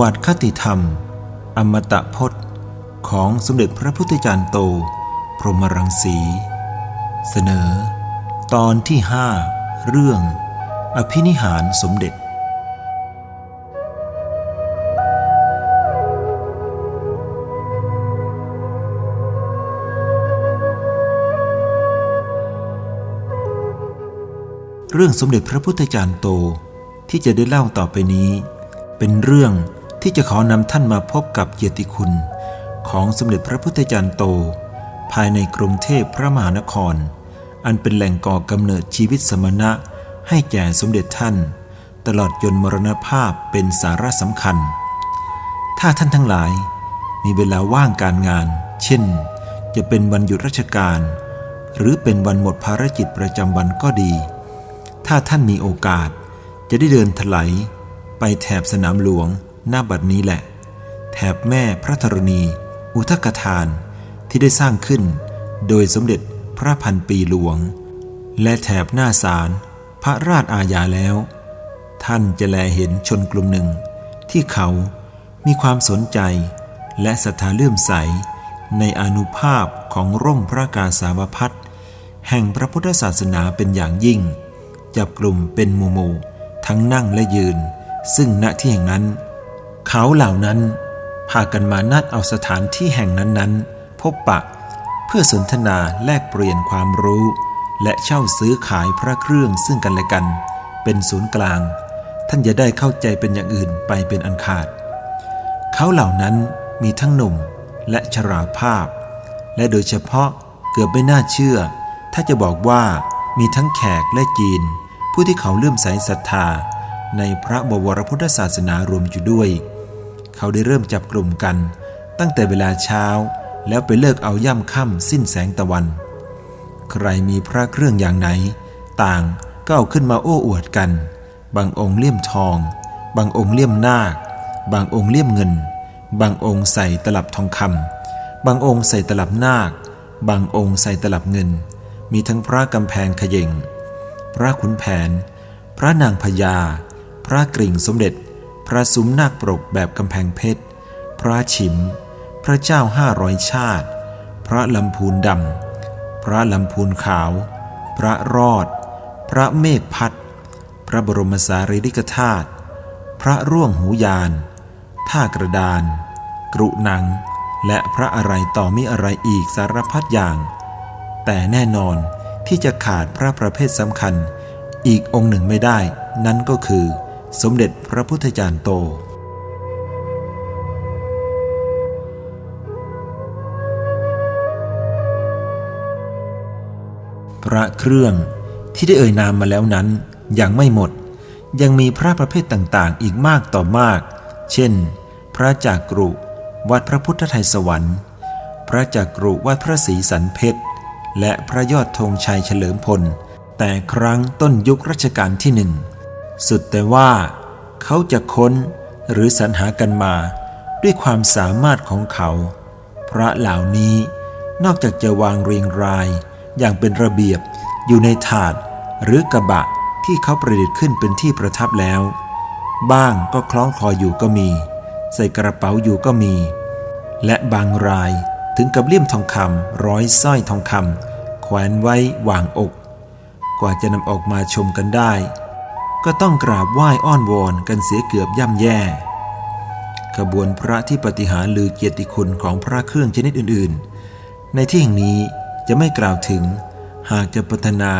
วัติคติธรรม อมตะพจน์ ของสมเด็จพระพุทธจารย์โต พรหมรังสี เสนอ ตอนที่ห้าเรื่อง อภินิหารสมเด็จเรื่องสมเด็จพระพุทธจารย์โตที่จะได้เล่าต่อไปนี้ เป็นเรื่อง ที่จะขอนำท่านมาพบกับเกียรติคุณ ของสมเด็จพระพุทธจารย์โต ภายในกรุงเทพพระมหานคร อันเป็นแหล่งก่อกำเนิดชีวิตสมณะ ให้แก่สมเด็จท่าน ตลอดจนมรณภาพเป็นสาระสำคัญ ถ้าท่านทั้งหลายมีเวลาว่างการงาน เช่น จะเป็นวันหยุดราชการ หรือเป็นวันหมดภารกิจประจำวันก็ดี ถ้าท่านมีโอกาสจะได้เดินถลายไปแถบสนามหลวง หน้าบัดนี้แหละ แถบแม่พระธรณี อุทกทานที่ได้สร้างขึ้น โดยสมเด็จพระพันปีหลวง และแถบหน้าศาลพระราชอาญาแล้ว ท่านจะแลเห็นชนกลุ่มหนึ่ง ที่เขามีความสนใจและศรัทธาเลื่อมใสในอนุภาพของร่มพระกาสาวพัฒแห่งพระพุทธศาสนาเป็นอย่างยิ่ง จับกลุ่มเป็นหมู่หมู่ทั้งนั่งและยืน ซึ่งณที่แห่งนั้น เขาเหล่านั้น พากันมานัดเอาสถานที่แห่งนั้นๆ พบปะ เพื่อสนทนาแลกเปลี่ยนความรู้ และเช่าซื้อขายพระเครื่องซึ่งกันและกัน เป็นศูนย์กลาง ท่านจะได้เข้าใจเป็นอย่างอื่นไปเป็นอันขาด เขาเหล่านั้นมีทั้งหนุ่มและชราภาพ และโดยเฉพาะเกือบไม่น่าเชื่อ ถ้าจะบอกว่ามีทั้งแขกและจีน ผู้ที่เขาเลื่อมใสศรัทธาในพระบวรพุทธศาสนารวมอยู่ด้วย เขาได้เริ่มจับกลุ่มกัน ตั้งแต่เวลาเช้าแล้วไปเลิกเอาย่ำค่ำสิ้นแสงตะวัน ใครมีพระเครื่องอย่างไหน ต่างก็เอาขึ้นมาโอ้อวดกัน บางองค์เลี่ยมทอง บางองค์เลี่ยมนาค บางองค์เลี่ยมเงิน บางองค์ใส่ตลับทองคำบางองค์ใส่ตลับนาค บางองค์ใส่ตลับเงิน มีทั้งพระกำแพงขยงพระขุนแผน พระนางพญา พระกริ่งสมเด็จ พระซุ้มนาคปรกแบบกำแพงเพชร พระฉิม พระเจ้าห้าร้อยชาติ พระลำพูนดำ พระลำพูนขาว พระรอด พระเมฆพัด พระบรมสารีริกธาตุ พระร่วงหูยานท่ากระดาน กรุหนัง และพระอะไรต่อมิอะไรอีกสารพัดอย่าง แต่แน่นอนที่จะขาดพระประเภทสำคัญ อีกองค์หนึ่งไม่ได้ นั่นก็คือ สมเด็จพระพุทธจารย์โต พระเครื่องที่ได้เอ่ยนามมาแล้วนั้นยังไม่หมด ยังมีพระประเภทต่างๆ อีกมากต่อมาก เช่น พระจากรุวัดพระพุทธไทยสวรรค์ พระจากกรุวัดพระศรีสันเพชร และพระยอดธงชัยเฉลิมพล แต่ครั้งต้นยุครัชกาลที่หนึ่ง สุดแต่ว่า เขาจะค้นหรือสรรหากันมา ด้วยความสามารถของเขา พระเหล่านี้นอกจากจะวางเรียงราย อย่างเป็นระเบียบอยู่ในถาดหรือกระบะที่เขาประดิษฐ์ขึ้นเป็นที่ประทับแล้ว บ้างก็คล้องคออยู่ก็มี ใส่กระเป๋าอยู่ก็มี และบางรายถึงกับเลี่ยมทองคำร้อยสร้อยทองคำแขวนไว้วางอก กว่าจะนำออกมาชมกันได้ ก็ต้องกราบไหว้อ้อนวอนกันเสียเกือบย่ำแย่ ขบวนพระที่ปฏิหารลือเกียรติคุณของพระเครื่องชนิดอื่นๆ ในที่แห่งนี้จะไม่กล่าวถึง หากจะพัฒนา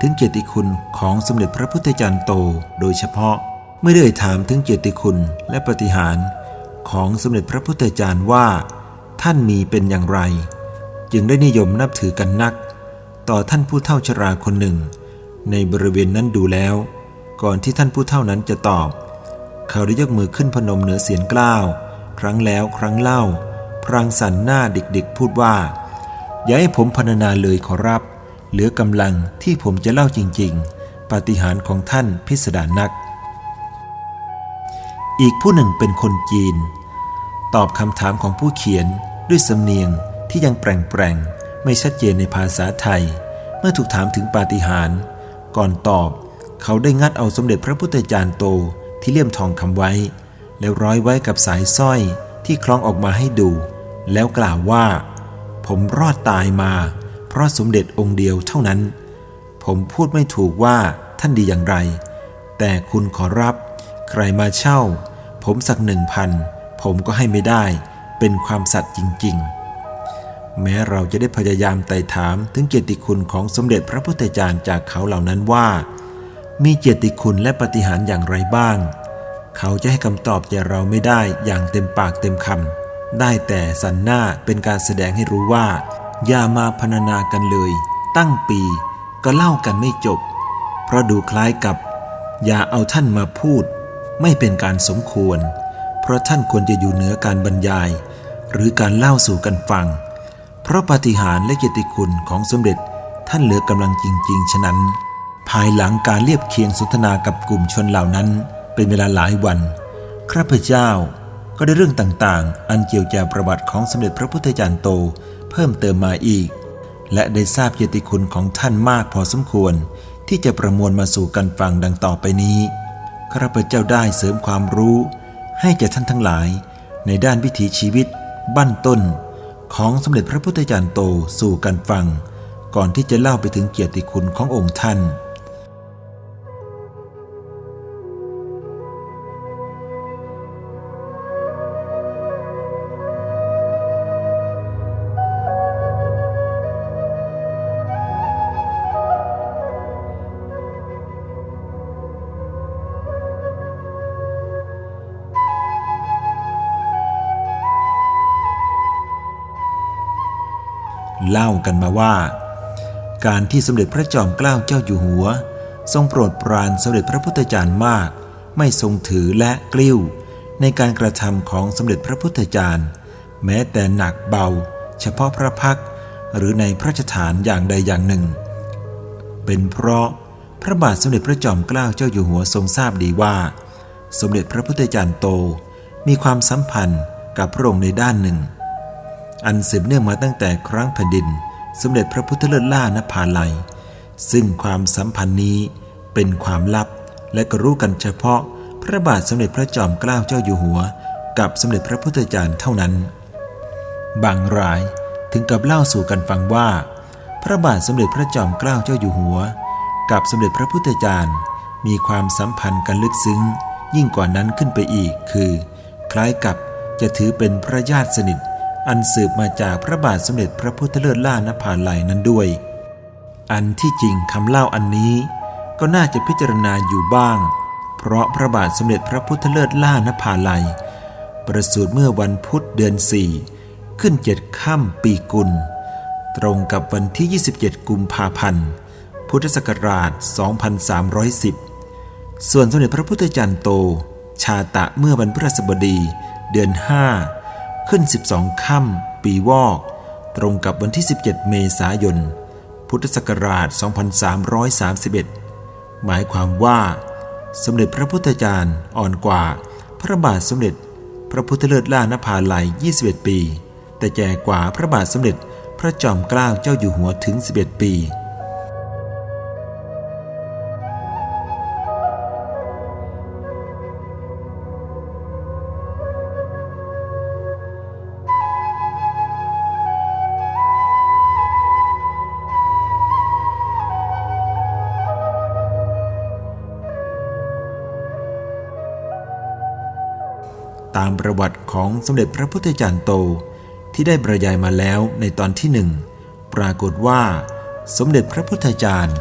ถึงเกียรติคุณของสมเด็จพระพุทธจารย์โต โดยเฉพาะเมื่อได้ถามถึงเกียรติคุณและปฏิหารของสมเด็จพระพุทธจารย์ว่า ท่านมีเป็นอย่างไร จึงได้นิยมนับถือกันนัก ต่อท่านผู้เฒ่าชราคนหนึ่ง ในบริเวณนั้นดูแล้ว ก่อนที่ท่านผู้เฒ่านั้นจะตอบ เขาได้ยกมือขึ้นพนมเหนือเสียงกล้าว ครั้งแล้วครั้งเล่า พรางสันหน้าเด็กๆ พูดว่า อย่าให้ผมพรรณนาเลยขอรับ เหลือกำลังที่ผมจะเล่าจริงๆ ปาฏิหาริย์ของท่านพิสดารนัก อีกผู้หนึ่งเป็นคนจีน ตอบคำถามของผู้เขียนด้วยสำเนียงที่ยังแปลงๆไม่ชัดเจนในภาษาไทย เมื่อถูกถามถึงปาฏิหาริย์ก่อนตอบ เขาได้งัดเอาสมเด็จพระพุทธจารย์โตที่เลี่ยมทองคำไว้ แล้วร้อยไว้กับสายสร้อยที่คล้องออกมาให้ดู แล้วกล่าวว่า ผมรอดตายมา เพราะสมเด็จองค์เดียวเท่านั้น ผมพูดไม่ถูกว่าท่านดีอย่างไร แต่คุณขอรับ ใครมาเช่า ผมสักหนึ่งพันผมก็ให้ไม่ได้ เป็นความสัตย์จริง ๆ แม้เราจะได้พยายามไต่ถามถึงเกียรติคุณของสมเด็จพระพุทธจารย์จากเขาเหล่านั้นว่า มีเกียรติคุณและปฏิหารอย่างไรบ้าง เขาจะให้คำตอบแก่เราไม่ได้อย่างเต็มปากเต็มคำได้แต่สันหน้าเป็นการแสดงให้รู้ว่า อย่ามาพรรนากันเลย ตั้งปี ก็เล่ากันไม่จบ เพราะดูคล้ายกับ อย่าเอาท่านมาพูด ไม่เป็นการสมควร เพราะท่านควรจะอยู่เหนือการบรรยาย หรือการเล่าสู่กันฟัง เพราะปฏิหารและเกติคุณของสมเด็จท่านเหลือกำลังจริง ๆ ฉะนั้น ภายหลังการเรียบเคียงสนทนากับกลุ่มชนเหล่านั้นเป็นเวลาหลายวันข้าพเจ้าก็ได้เรื่องต่างๆ อันเกี่ยวกับประวัติของสมเด็จพระพุทธจารย์โตเพิ่มเติมมาอีก และได้ทราบเกียรติคุณของท่านมากพอสมควร ที่จะประมวลมาสู่กันฟังดังต่อไปนี้ข้าพเจ้าได้เสริมความรู้ ให้แก่ท่านทั้งหลาย ในด้านวิถีชีวิต บั้นต้น ของสมเด็จพระพุทธจารย์โตสู่กันฟัง ก่อนที่จะเล่าไปถึงเกียรติคุณขององค์ท่าน เล่ากันมาว่า การที่สมเด็จพระจอมเกล้าเจ้าอยู่หัว ทรงโปรดปรานสมเด็จพระพุทธจารย์มาก ไม่ทรงถือและกลิ้ว ในการกระทำของสมเด็จพระพุทธจารย์ แม้แต่หนักเบา เฉพาะพระพักหรือในพระราชฐานอย่างใดอย่างหนึ่ง เป็นเพราะพระบาทสมเด็จพระจอมเกล้าเจ้าอยู่หัวทรงทราบดีว่า สมเด็จพระพุทธจารย์โตมีความสัมพันธ์กับพระองค์ในด้านหนึ่ง อันสืบเนื่องมาตั้งแต่ครั้งแผ่นดิน สมเด็จพระพุทธเลิศล่านภาลัย ซึ่งความสัมพันธ์นี้เป็นความลับและก็รู้กันเฉพาะพระบาทสมเด็จพระจอมเกล้าเจ้าอยู่หัว กับสมเด็จพระพุทธจารย์เท่านั้น บางรายถึงกับเล่าสู่กันฟังว่า พระบาทสมเด็จพระจอมเกล้าเจ้าอยู่หัว กับสมเด็จพระพุทธจารย์ มีความสัมพันธ์กันลึกซึ้ง ยิ่งกว่านั้นขึ้นไปอีกคือ คล้ายกับจะถือเป็นพระญาติสนิท อันสืบมาจากพระบาทสมเด็จพระพุทธเลิศล่านภาลัยนั้นด้วย อันที่จริงคำเล่าอันนี้ ก็น่าจะพิจารณาอยู่บ้าง เพราะพระบาทสมเด็จพระพุทธเลิศล่านภาลัย ประสูติเมื่อวันพุธเดือนสี่ขึ้นเจ็ดค่ำปีกุล ตรงกับวันที่ 27 กุมภาพันธ์ พุทธศักราช 2310 ส่วนสมเด็จพระพุทธจารย์โต ชาตะเมื่อวันพฤหัสบดี เดือน 5 ขึ้น 12 ค่ำปีวอก ตรงกับวันที่ 17 เมษายน พุทธศักราช 2331 หมายความว่า สมเด็จพระพุทธจารย์อ่อนกว่า พระบาทสมเด็จ พระพุทธเลิศล่านภาลัย 21 ปี แต่แก่กว่าพระบาทสมเด็จพระจอมเกล้าเจ้าอยู่หัวถึง 11 ปีามประวัติของสมเด็จพระพุทธจารย์โต ที่ได้บรรยายมาแล้วในตอนที่หนึ่งปรากฏว่า สมเด็จพระพุทธจารย์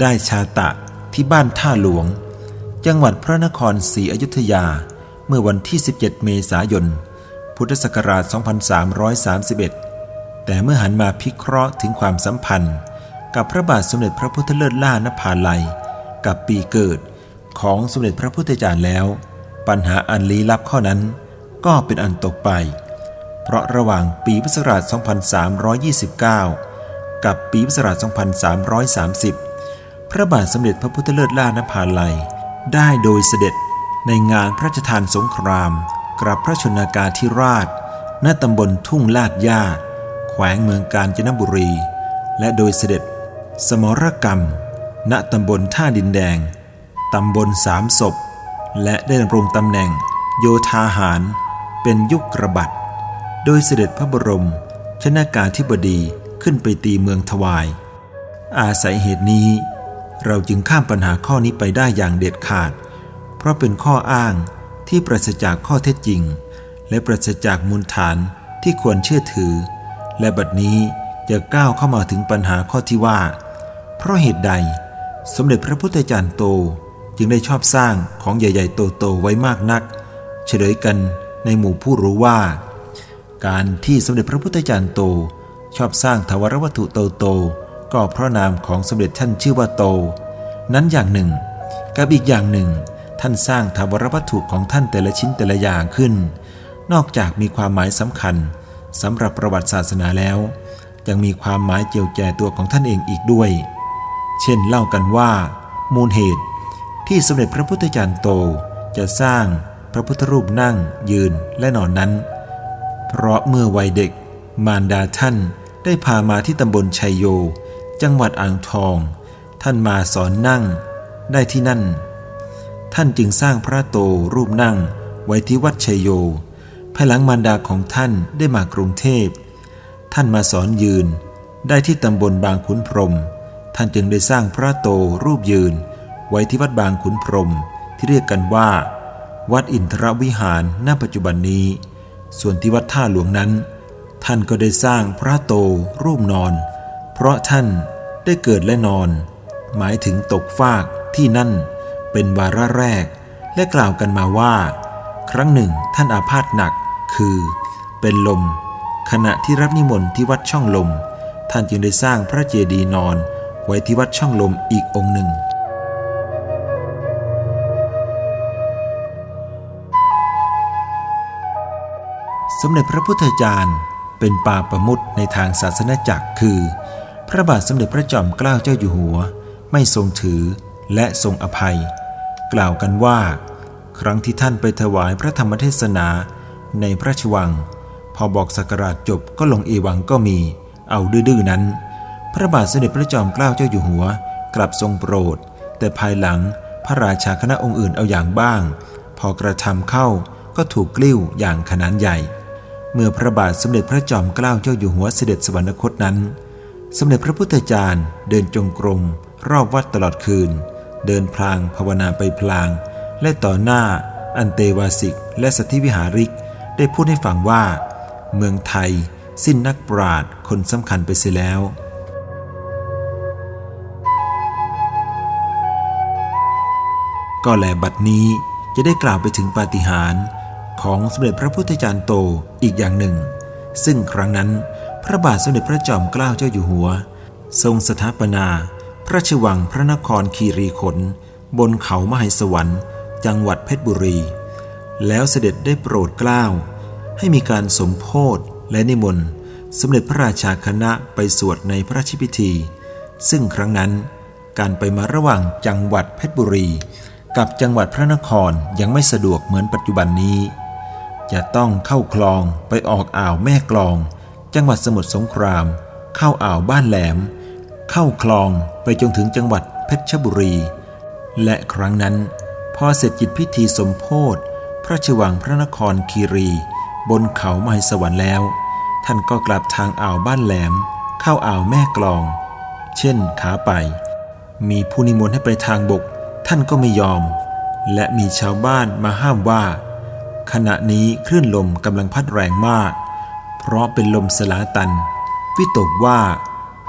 ได้ชาตะที่บ้านท่าหลวง จังหวัดพระนครศรีอยุธยา เมื่อวันที่ 17 เมษายน พุทธศักราช 2331 แต่เมื่อหันมาพิเคราะห์ถึงความสัมพันธ์ กับพระบาทสมเด็จพระพุทธเลิศล่านภาลัย กับปีเกิดของสมเด็จพระพุทธจารย์แล้ว ปัญหาอันลี้ลับข้อนั้น ก็เป็นอันตกไป เพราะระหว่างปีพุทธศักราช 2329 กับปีพุทธศักราช 2330 พระบาทสมเด็จพระพุทธเลิศล่านภาลัย ได้โดยเสด็จในงานพระราชทานสงคราม กรับพระชนากาธิราช ณ ตำบลทุ่งลาดย่า แขวงเมืองกาญจนบุรี และโดยเสด็จ สมรกรรม ณ ตำบลท่าดินแดง ตำบลสามศพ และได้ดำรงตำแหน่ง โยธาหาร เป็นยุคระบัดโดยเสด็จพระบรม ชนากาธิบดีขึ้นไปตีเมืองทวาย อาศัยเหตุนี้ เราจึงข้ามปัญหาข้อนี้ไปได้อย่างเด็ดขาด เพราะเป็นข้ออ้างที่ปราศจากข้อเท็จจริง และปราศจากมูลฐานที่ควรเชื่อถือ และบัดนี้จะก้าวเข้ามาถึงปัญหาข้อที่ว่า เพราะเหตุใด สมเด็จพระพุทธจารย์โตจึงได้ชอบสร้างของใหญ่ ๆ โต ๆ ไว้มากนัก เฉลยกัน ในหมู่ผู้รู้ว่า การที่สมเด็จพระพุทธจารย์โต ชอบสร้างทวารวัตถุโตๆก็เพราะนามของสมเด็จท่านชื่อว่าโต นั้นอย่างหนึ่ง กับอีกอย่างหนึ่ง ท่านสร้างทวารวัตถุของท่านแต่ละชิ้นแต่ละอย่างขึ้น นอกจากมีความหมายสำคัญสำหรับประวัติศาสนาแล้วยังมีความหมายเจียวแจตัวของท่านเองอีกด้วย เช่นเล่ากันว่า มูลเหตุที่สมเด็จพระพุทธจารย์โตจะสร้าง พระพุทธรูปนั่ง ยืนและนอนนั้น เพราะเมื่อวัยเด็ก มารดาท่านได้พามาที่ตำบลชัยโย จังหวัดอ่างทอง ท่านมาสอนนั่งได้ที่นั่น ท่านจึงสร้างพระโตรูปนั่งไว้ที่วัดชัยโย ภายหลังมารดาของท่านได้มากรุงเทพ ท่านมาสอนยืนได้ที่ตำบลบางขุนพรม ท่านจึงได้สร้างพระโตรูปยืน ไว้ที่วัดบางขุนพรมที่เรียกกันว่า วัดอินทรวิหารณปัจจุบันนี้ ส่วนที่วัดท่าหลวงนั้น ท่านก็ได้สร้างพระโตรูปนอน เพราะท่านได้เกิดและนอน หมายถึงตกฟากที่นั่น เป็นวาระแรก และกล่าวกันมาว่า ครั้งหนึ่งท่านอาพาธหนัก คือ เป็นลม ขณะที่รับนิมนต์ที่วัดช่องลม ท่านจึงได้สร้างพระเจดีย์นอน ไว้ที่วัดช่องลมอีกองค์หนึ่ง สมเด็จพระพุทธจารย์เป็นปาประมุตในทางศาสนาจักรคือ พระบาทสมเด็จพระจอมเกล้าเจ้าอยู่หัว ไม่ทรงถือและทรงอภัย กล่าวกันว่า ครั้งที่ท่านไปถวายพระธรรมเทศนาในพระราชวัง พอบอกสักการะจบก็ลงเอวังก็มี เอาดื้อๆนั้น พระบาทสมเด็จพระจอมเกล้าเจ้าอยู่หัว กลับทรงโปรด แต่ภายหลังพระราชาคณะองค์อื่นเอาอย่างบ้าง พอกระทำเข้าก็ถูกกลิ้วอย่างขนาดใหญ่ เมื่อพระบาทสมเด็จพระจอมเกล้าเจ้าอยู่หัวเสด็จสวรรคตนั้น สมเด็จพระพุทธจารย์เดินจงกรม รอบวัดตลอดคืน เดินพลางภาวนาไปพลาง และต่อหน้า อันเตวาสิก และสัทธิวิหาริก ได้พูดให้ฟังว่า เมืองไทย สิ้นนักปราชญ์คนสำคัญไปเสียแล้วก็แลบัดนี้จะได้กล่าวไปถึงปาฏิหาริย์ ของสมเด็จพระพุทธจารย์โตอีกอย่างหนึ่ง ซึ่งครั้งนั้นพระบาทสมเด็จพระจอมเกล้าเจ้าอยู่หัว ทรงสถาปนา พระราชวังพระนครคีรีขน บนเขามหสวรรค์ จังหวัดเพชรบุรี แล้วเสด็จได้โปรดเกล้า ให้มีการสมโพธิและนิมนต์สมเด็จพระราชาคณะไปสวดในพระราชพิธี ซึ่งครั้งนั้นการไปมาระหว่างจังหวัดเพชรบุรี กับจังหวัดพระนครยังไม่สะดวกเหมือนปัจจุบันนี้ จะต้องเข้าคลองไปออกอ่าวแม่กลอง จังหวัดสมุทรสงคราม เข้าอ่าวบ้านแหลม เข้าคลองไปจนถึงจังหวัดเพชรบุรี และครั้งนั้น พอเสร็จกิจพิธีสมโพธิพระชวังพระนครคีรี บนเขาไมสวรรค์แล้ว ท่านก็กลับทางอ่าวบ้านแหลม เข้าอ่าวแม่กลอง เช่นขาไป มีผู้นิมนต์ให้ไปทางบก ท่านก็ไม่ยอม และมีชาวบ้านมาห้ามว่า ขณะนี้คลื่นลมกำลังพัดแรงมาก เพราะเป็นลมสลาตัน วิตกว่า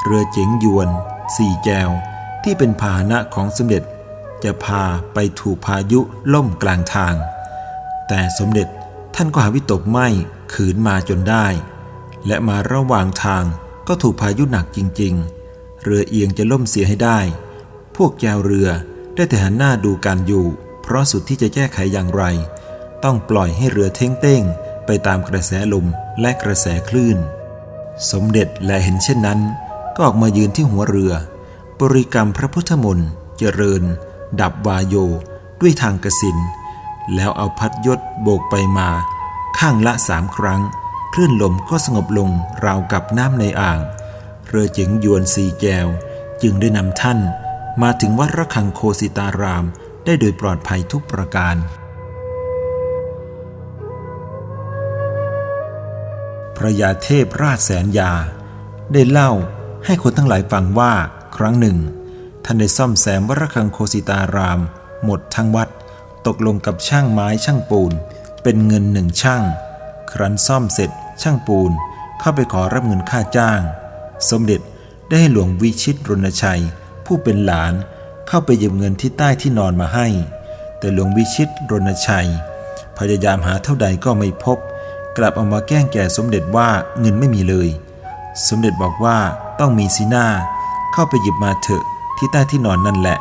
เรือเจ๋งยวน สี่แจว ที่เป็นพาหนะของสมเด็จ จะพาไปถูกพายุล่มกลางทาง แต่สมเด็จท่านก็หาวิตกไม่ขืนมาจนได้ และมาระหว่างทางก็ถูกพายุหนักจริง ๆ เรือเอียงจะล่มเสียให้ได้ พวกแจวเรือได้แต่หันหน้าดูการอยู่ เพราะสุดที่จะแก้ไขอย่างไร ต้องปล่อยให้เรือเท้งเต้งไปตามกระแสลมและกระแสคลื่น สมเด็จและเห็นเช่นนั้น ก็ออกมายืนที่หัวเรือ บริกรรมพระพุทธมนต์เจริญ ดับวายโย ด้วยทางกสิน แล้วเอาพัดยศโบกไปมา ข้างละสามครั้ง คลื่นลมก็สงบลงราวกับน้ำในอ่าง เรือเจ๋งยวนสีแจว จึงได้นำท่าน มาถึงวัดระฆังโคสิตารามได้โดยปลอดภัยทุกประการ พระยาเทพราชแสนยา ได้เล่าให้คนทั้งหลายฟังว่าครั้งหนึ่ง ท่านได้ซ่อมแซมวัดระฆังโคสิตาราม หมดทั้งวัด ตกลงกับช่างไม้ช่างปูน เป็นเงินหนึ่งช่าง ครั้นซ่อมเสร็จช่างปูนเข้าไปขอรับเงินค่าจ้าง สมเด็จได้ให้หลวงวิชิตรณชัย ผู้เป็นหลานเข้าไปยืมเงินที่ใต้ที่นอนมาให้ แต่หลวงวิชิตรณชัย พยายามหาเท่าใดก็ไม่พบ กลับเอามาแกล้งแก่สมเด็จว่าเงินไม่มีเลย สมเด็จบอกว่าต้องมีสีหน้า เข้าไปหยิบมาเถอะที่ใต้ที่นอนนั่นแหละ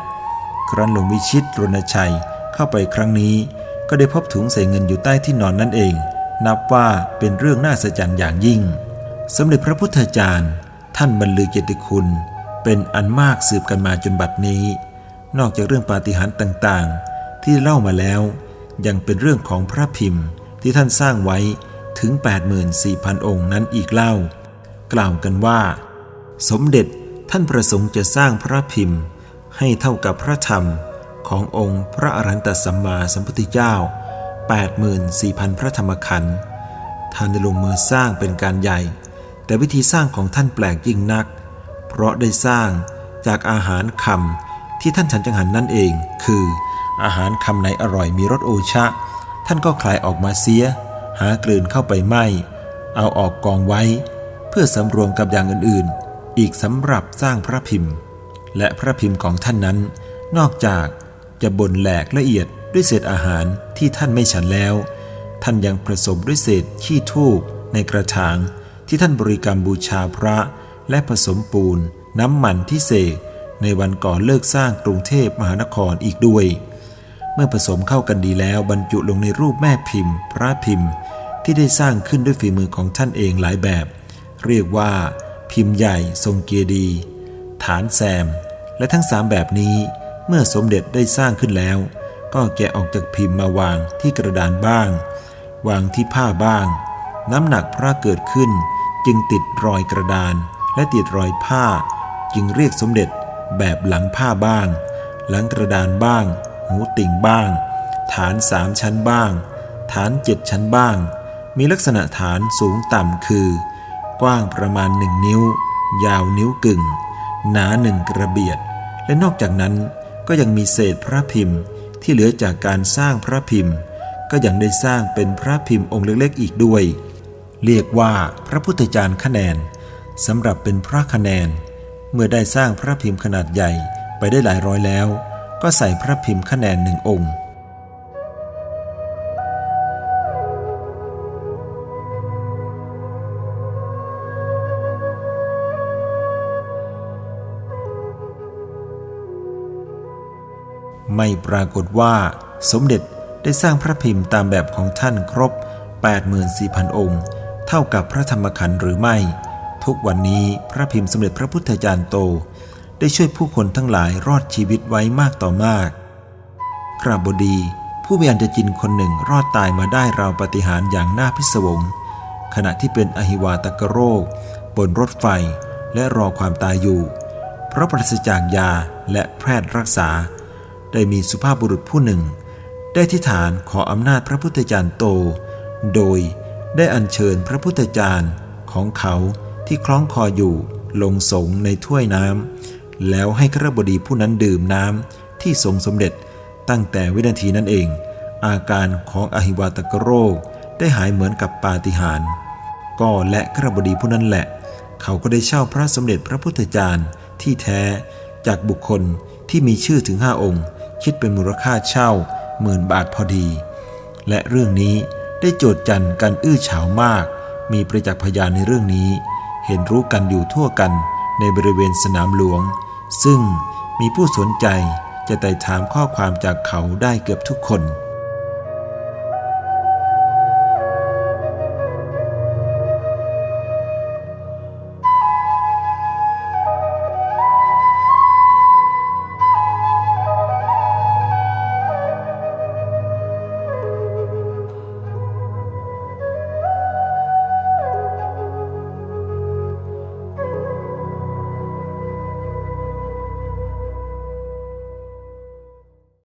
ครั้นหลวงวิชิตรณชัยเข้าไปครั้งนี้ ก็ได้พบถุงใส่เงินอยู่ใต้ที่นอนนั่นเอง นับว่าเป็นเรื่องน่าสะใจอย่างยิ่ง สมเด็จพระพุทธจารย์ ท่านบรรลือเกียรติคุณ เป็นอันมากสืบกันมาจนบัดนี้ นอกจากเรื่องปาฏิหาริย์ต่างๆ ที่เล่ามาแล้ว ยังเป็นเรื่องของพระพิมพ์ที่ท่านสร้างไว้ ถึง 84,000 องค์นั้นอีกเล่า กล่าวกันว่า สมเด็จท่านประสงค์จะสร้างพระพิมพ์ ให้เท่ากับพระธรรมขององค์พระอรหันตสัมมาสัมพุทธเจ้า 84,000 พระธรรมขันธ์ท่านได้ลงมือสร้างเป็นการใหญ่ แต่วิธีสร้างของท่านแปลกยิ่งนัก เพราะได้สร้างจากอาหารคำที่ท่านฉันจังหันนั่นเอง คือ อาหารคำไหนอร่อยมีรสโอชะ ท่านก็คลายออกมาเสีย หากลืนเข้าไปไหมเอาออกกองไว้ เพื่อสำรวมกับอย่างอื่นๆ อีกสำหรับสร้างพระพิมพ์ และพระพิมพ์ของท่านนั้น นอกจากจะบ่นแหลกละเอียดด้วยเศษอาหารที่ท่านไม่ฉันแล้ว ท่านยังผสมด้วยเศษขี้ทูบในกระถางที่ท่านบริกรรมบูชาพระ และผสมปูน น้ำมันที่เสกในวันก่อนเลิกสร้างกรุงเทพมหานครอีกด้วย เมื่อผสมเข้ากันดีแล้วบรรจุลงในรูปแม่พิมพ์ พระพิมพ์ ที่ได้สร้างขึ้นด้วยฝีมือของท่านเองหลายแบบ เรียกว่า พิมพ์ใหญ่ทรงเกียรดี ฐานแซม และทั้งสามแบบนี้เมื่อสมเด็จได้สร้างขึ้นแล้ว ก็แกะออกจากพิมพ์มาวางที่กระดานบ้าง วางที่ผ้าบ้าง น้ำหนักพระเกิดขึ้น จึงติดรอยกระดาน และติดรอยผ้า จึงเรียกสมเด็จแบบหลังผ้าบ้าง หลังกระดานบ้าง หูติ่งบ้าง ฐานสามชั้นบ้าง ฐานเจ็ดชั้นบ้าง มีลักษณะฐานสูงต่ำคือ กว้างประมาณหนึ่งนิ้ว ยาวนิ้วกึ่ง หนาหนึ่งกระเบียด และนอกจากนั้นก็ยังมีเศษพระพิมพ์ที่เหลือจากการสร้างพระพิมพ์ ก็ยังได้สร้างเป็นพระพิมพ์องค์เล็กๆอีกด้วย เรียกว่าพระพุทธจารย์คะแนนสำหรับเป็นพระคะแนน เมื่อได้สร้างพระพิมพ์ขนาดใหญ่ไปได้หลายร้อยแล้ว ก็ใส่พระพิมพ์คะแนนหนึ่งองค์ ไม่ปรากฏว่าสมเด็จได้สร้างพระพิมพ์ตามแบบของท่านครบ 84,000 องค์ เท่ากับพระธรรมขันธ์หรือไม่ ทุกวันนี้พระพิมพ์สมเด็จพระพุทธจารย์โต ได้ช่วยผู้คนทั้งหลายรอดชีวิตไว้มากต่อมากกราบบดี ผู้มีอันจะจินคนหนึ่งรอดตายมาได้ราวปฏิหารอย่างน่าพิศวง ขณะที่เป็นอหิวาตกโรค บนรถไฟและรอความตายอยู่ เพราะปราศจากยาและแพทย์รักษา ได้มีสุภาพบุรุษผู้หนึ่ง ได้ที่ฐานขออำนาจพระพุทธจารย์โต โดยได้อัญเชิญพระพุทธจารย์ของเขาที่คล้องคออยู่ลงสงในถ้วยน้ำแล้วให้ขรบดีผู้นั้นดื่มน้ำที่ทรงสมเด็จตั้งแต่วินาทีนั้นเอง อาการของอหิวาตกโรค ได้หายเหมือนกับปาฏิหาริย์ก็และขรบดีผู้นั้นแหละ เขาก็ได้เช่าพระสมเด็จพระพุทธจารย์ที่แท้จากบุคคลที่มีชื่อถึงห้าองค์ คิดเป็นมูลค่าเช่าหมื่นบาทพอดี และเรื่องนี้ได้โจทย์จันกันอื้อฉาวมาก มีประจักษ์พยานในเรื่องนี้ เห็นรู้กันอยู่ทั่วกันในบริเวณสนามหลวง ซึ่งมีผู้สนใจจะไต่ถามข้อความจากเขาได้เกือบทุกคน